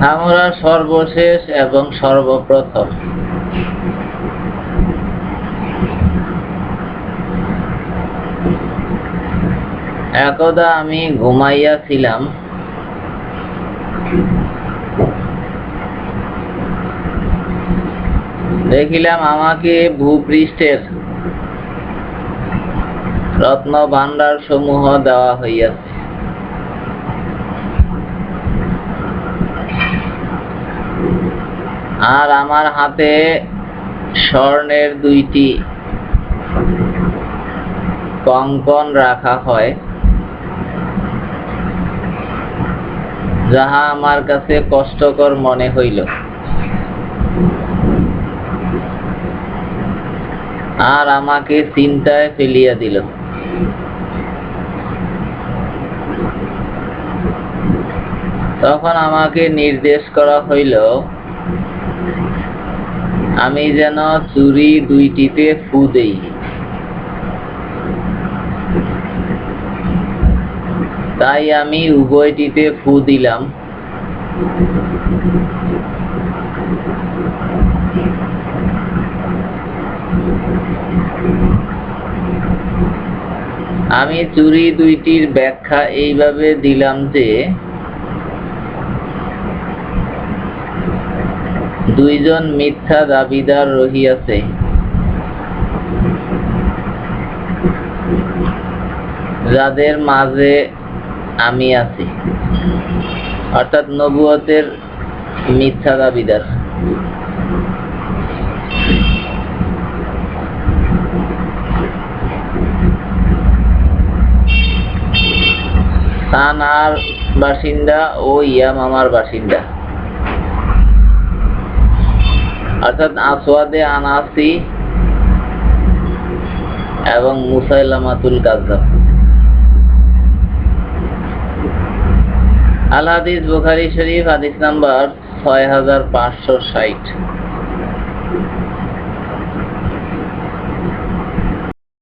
আমরা সর্বশেষ এবং সর্বপ্রথম। একদা আমি ঘুমাইয়াছিলাম। দেখিলাম আমাকে ভূপৃষ্ঠের রত্ন ভাণ্ডার সমূহ দেওয়া হইয়াছে। আর আমার হাতে স্বর্ণের দুইটি কঙ্কন রাখা হয়, যাহা আমার কাছে কষ্টকর মনে হইল। আর আমাকে চিন্তায় ফেলিয়া দিল। তখন আমাকে নির্দেশ করা হইল আমি যেন চুরি দুইটিতে ফু দেই। তাই আমি উভয়টিতে ফু দিলাম। আমি চুরি দুইটির ব্যাখ্যা এইভাবে দিলাম যে দুইজন মিথ্যা দাবিদার রহিয়াছে। যাদের মাঝে আমি আছি। অর্থাৎ নবুয়তের মিথ্যা দাবিদার। সানার বাসিন্দা ও ইয়ামামার বাসিন্দা। অর্থাৎ আনাসি এবং মুসাইলামাতুল কাজ্জাব আল হাদিস বুখারি শরীফ, হাদিস নাম্বার ছয় হাজার পাঁচশো ষাট।